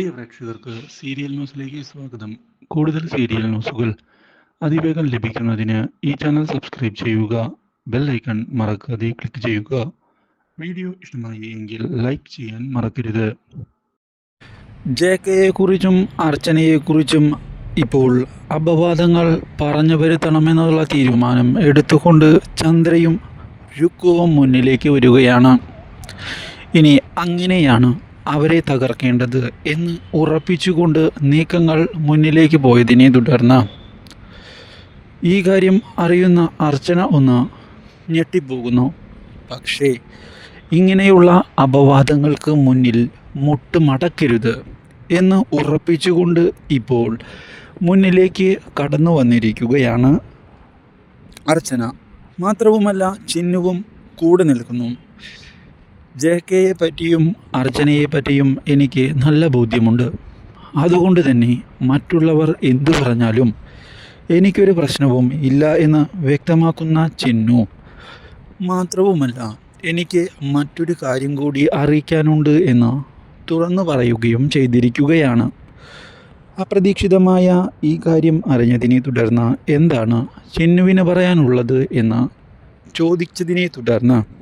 പ്രിയ പ്രേക്ഷകർക്ക് സീരിയൽ ന്യൂസിലേക്ക് സ്വാഗതം. കൂടുതൽ സീരിയൽ ന്യൂസുകൾ അതിവേഗം ലഭിക്കുന്നതിന് ഈ ചാനൽ സബ്സ്ക്രൈബ് ചെയ്യുക ബെൽ ഐക്കൺ മറക്കാതെ ക്ലിക്ക് ചെയ്യുക. വീഡിയോ ഇഷ്ടമായി എങ്കിൽ ലൈക്ക് ചെയ്യാൻ മറക്കരുത്. ജെ കെയെക്കുറിച്ചും അർച്ചനയെക്കുറിച്ചും ഇപ്പോൾ അപവാദങ്ങൾ പറഞ്ഞു വരുത്തണമെന്നുള്ള തീരുമാനം എടുത്തുകൊണ്ട് ചന്ദ്രയും രുക്കുവും മുന്നിലേക്ക് വരികയാണ്. ഇനി അങ്ങനെയാണ് അവരെ തകർക്കേണ്ടത് എന്ന് ഉറപ്പിച്ചുകൊണ്ട് നീക്കങ്ങൾ മുന്നിലേക്ക് പോയതിനെ തുടർന്ന് ഈ കാര്യം അറിയുന്ന അർച്ചന ഒന്ന് ഞെട്ടിപ്പോകുന്നു. പക്ഷേ ഇങ്ങനെയുള്ള അപവാദങ്ങൾക്ക് മുന്നിൽ മുട്ടുമടക്കരുത് എന്ന് ഉറപ്പിച്ചുകൊണ്ട് ഇപ്പോൾ മുന്നിലേക്ക് കടന്നു വന്നിരിക്കുകയാണ് അർച്ചന. മാത്രവുമല്ല ചിന്നുവും കൂടെ നിൽക്കുന്നു. ജെ കെയെ പറ്റിയും അർച്ചനയെ പറ്റിയും എനിക്ക് നല്ല ബോധ്യമുണ്ട്. അതുകൊണ്ട് തന്നെ മറ്റുള്ളവർ എന്തു പറഞ്ഞാലും എനിക്കൊരു പ്രശ്നവും ഇല്ല എന്ന് വ്യക്തമാക്കുന്ന ചിന്നു. മാത്രവുമല്ല എനിക്ക് മറ്റൊരു കാര്യം കൂടി അറിയിക്കാനുണ്ട് എന്ന് തുറന്നു പറയുകയും ചെയ്തിരിക്കുകയാണ്. അപ്രതീക്ഷിതമായ ഈ കാര്യം അറിഞ്ഞതിനെ തുടർന്ന് എന്താണ് ചിന്നുവിന് പറയാനുള്ളത് എന്ന് ചോദിച്ചതിനെ തുടർന്ന്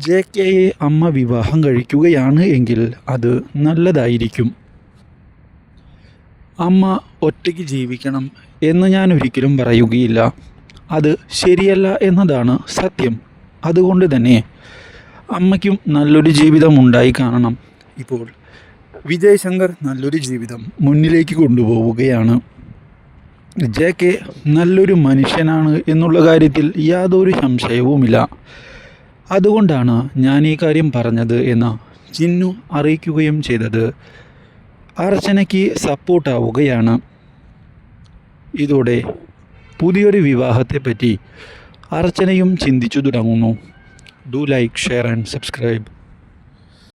ജെ കെയെ അമ്മ വിവാഹം കഴിക്കുകയാണ് എങ്കിൽ അത് നല്ലതായിരിക്കും. അമ്മ ഒറ്റയ്ക്ക് ജീവിക്കണം എന്ന് ഞാൻ ഒരിക്കലും പറയുകയില്ല. അത് ശരിയല്ല എന്നതാണ് സത്യം. അതുകൊണ്ട് തന്നെ അമ്മയ്ക്കും നല്ലൊരു ജീവിതം ഉണ്ടായി കാണണം. ഇപ്പോൾ വിജയ് ശങ്കർ നല്ലൊരു ജീവിതം മുന്നിലേക്ക് കൊണ്ടുപോവുകയാണ്. ജെ കെ നല്ലൊരു മനുഷ്യനാണ് എന്നുള്ള കാര്യത്തിൽ യാതൊരു സംശയവുമില്ല. അതുകൊണ്ടാണ് ഞാൻ ഈ കാര്യം പറഞ്ഞത് എന്ന് ചിന്നു അറിയിക്കുകയും ചെയ്തത്. അർച്ചനയ്ക്ക് സപ്പോർട്ടാവുകയാണ് ഇതോടെ പുതിയൊരു വിവാഹത്തെപ്പറ്റി അർച്ചനയും ചിന്തിച്ചു തുടങ്ങുന്നു. Do like share and subscribe